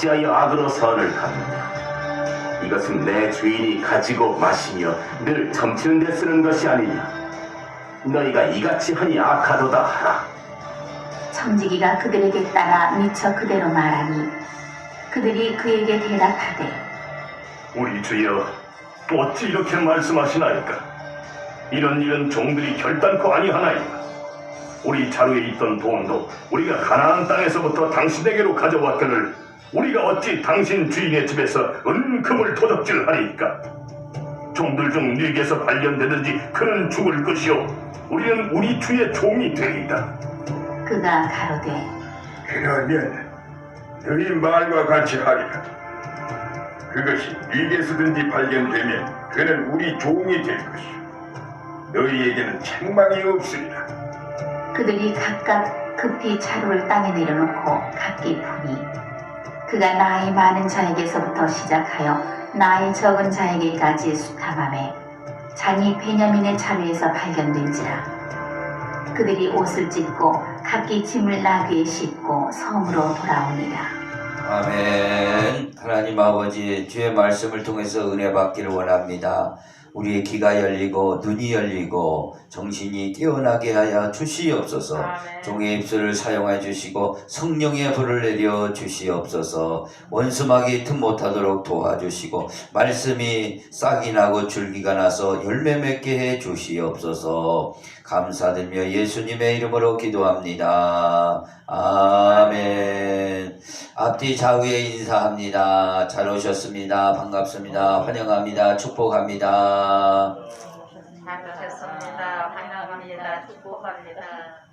어찌하여 악으로 선을 갚느냐 이것은 내 주인이 가지고 마시며 늘 점치는 데 쓰는 것이 아니냐 너희가 이같이 하니 악하도다 하라 청지기가 그들에게 따라 미처 그대로 말하니 그들이 그에게 대답하되 우리 주여 어찌 이렇게 말씀하시나이까? 이런 일은 종들이 결단코 아니하나이까? 우리 자루에 있던 돈도 우리가 가나안 땅에서부터 당신에게로 가져왔거늘 우리가 어찌 당신 주인의 집에서 은금을 도둑질하리까? 종들 중 누구에게서 발견되든지 그는 죽을 것이요 우리는 우리 주의 종이 되리다. 그가 가로되 그러면 너희 말과 같이 하리라. 그것이 네게서든지 발견되면 그는 우리 종이 될 것이요. 너희에게는 책망이 없으리라. 그들이 각각 급히 차루를 땅에 내려놓고 각기 푸니 그가 나이 많은 자에게서부터 시작하여 나이 적은 자에게까지 수탐함에 잔이 베냐민의 차루에서 발견된지라 그들이 옷을 찢고 각기 짐을 나귀에 싣고 섬으로 돌아오니라 아멘. 하나님 아버지, 주의 말씀을 통해서 은혜 받기를 원합니다. 우리의 귀가 열리고 눈이 열리고 정신이 깨어나게 하여 주시옵소서. 종의 입술을 사용해 주시고 성령의 불을 내려 주시옵소서. 원수막이 틈 못하도록 도와주시고 말씀이 싹이 나고 줄기가 나서 열매 맺게 해 주시옵소서. 감사드리며 예수님의 이름으로 기도합니다. 아멘. 앞뒤 좌우에 인사합니다. 잘 오셨습니다. 반갑습니다. 환영합니다. 축복합니다. 잘하셨습니다. 환영합니다. 축복합니다.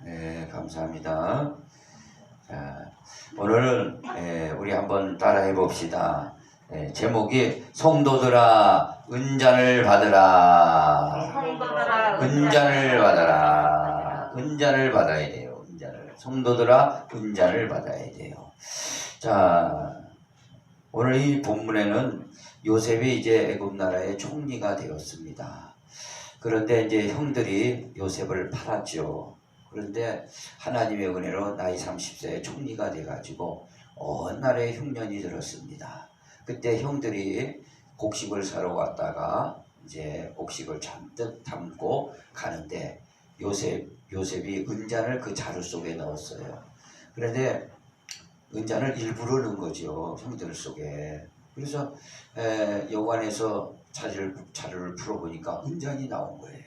네, 감사합니다. 자, 오늘은 예, 우리 한번 따라해 봅시다. 예, 제목이 성도들아 은잔을 받으라. 성도들아 은잔을 받아라. 은잔을 받아야 돼요. 성도들아 은잔을 받아야 돼요. 자, 오늘 이 본문에는 요셉이 이제 애굽 나라의 총리가 되었습니다. 그런데 이제 형들이 요셉을 팔았죠. 그런데 하나님의 은혜로 나이 30세에 총리가 돼가지고 어느 날에 흉년이 들었습니다. 그때 형들이 곡식을 사러 왔다가 이제 곡식을 잔뜩 담고 가는데 요셉 요셉이 은잔을 그 자루 속에 넣었어요. 그런데 은잔을 일부러 넣은 거죠 형들 속에. 그래서 에, 여관에서 자리를 자루를 풀어보니까 은잔이 나온 거예요.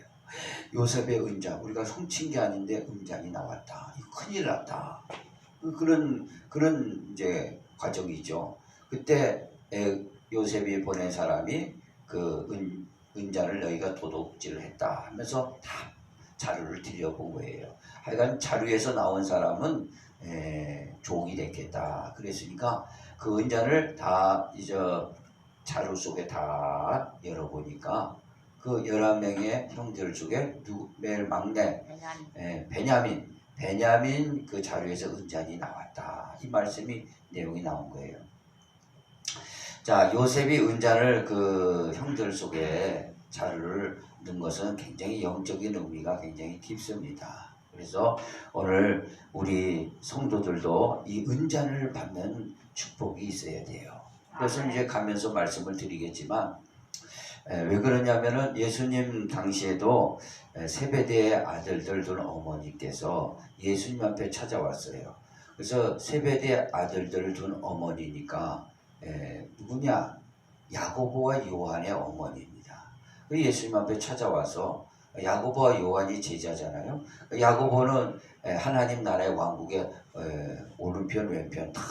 요셉의 은잔 우리가 훔친 게 아닌데 은잔이 나왔다. 큰일 났다. 그- 그런 그런 이제 과정이죠. 그때 에, 요셉이 보낸 사람이 그 은, 은잔을 너희가 도둑질을 했다 하면서 다 자루를 들여본 거예요. 하여간 자루에서 나온 사람은 에, 종이 됐겠다. 그랬으니까 그 은잔을 다 이제 자루 속에 다 열어보니까 그 열한 명의 형들 중에 누, 맨 막내 에, 베냐민 베냐민 그 자루에서 은잔이 나왔다. 이 말씀이 내용이 나온 거예요. 자, 요셉이 은잔을 그 형들 속에 자루를 넣은 것은 굉장히 영적인 의미가 굉장히 깊습니다. 그래서 오늘 우리 성도들도 이 은잔을 받는 축복이 있어야 돼요. 그래서 이제 가면서 말씀을 드리겠지만 에, 왜 그러냐면은 예수님 당시에도 에, 세베대의 아들들 둔 어머니께서 예수님 앞에 찾아왔어요. 그래서 세베대 아들들을 둔 어머니니까 에, 누구냐? 야고보와 요한의 어머니입니다. 그 예수님 앞에 찾아와서 야고보와 요한이 제자잖아요. 야고보는 에, 하나님 나라의 왕국의 에, 오른편 왼편 다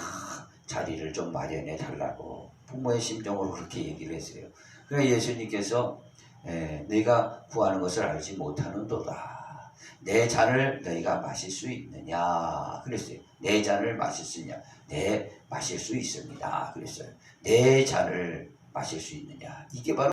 자리를 좀 마련해 달라고 부모의 심정으로 그렇게 얘기를 했어요. 그래서 예수님께서 에, 너희가 구하는 것을 알지 못하는도다. 내 잔을 너희가 마실 수 있느냐? 그랬어요. 내 잔을 마실 수 있냐? 네, 마실 수 있습니다. 그랬어요. 내 잔을 마실 수 있느냐? 이게 바로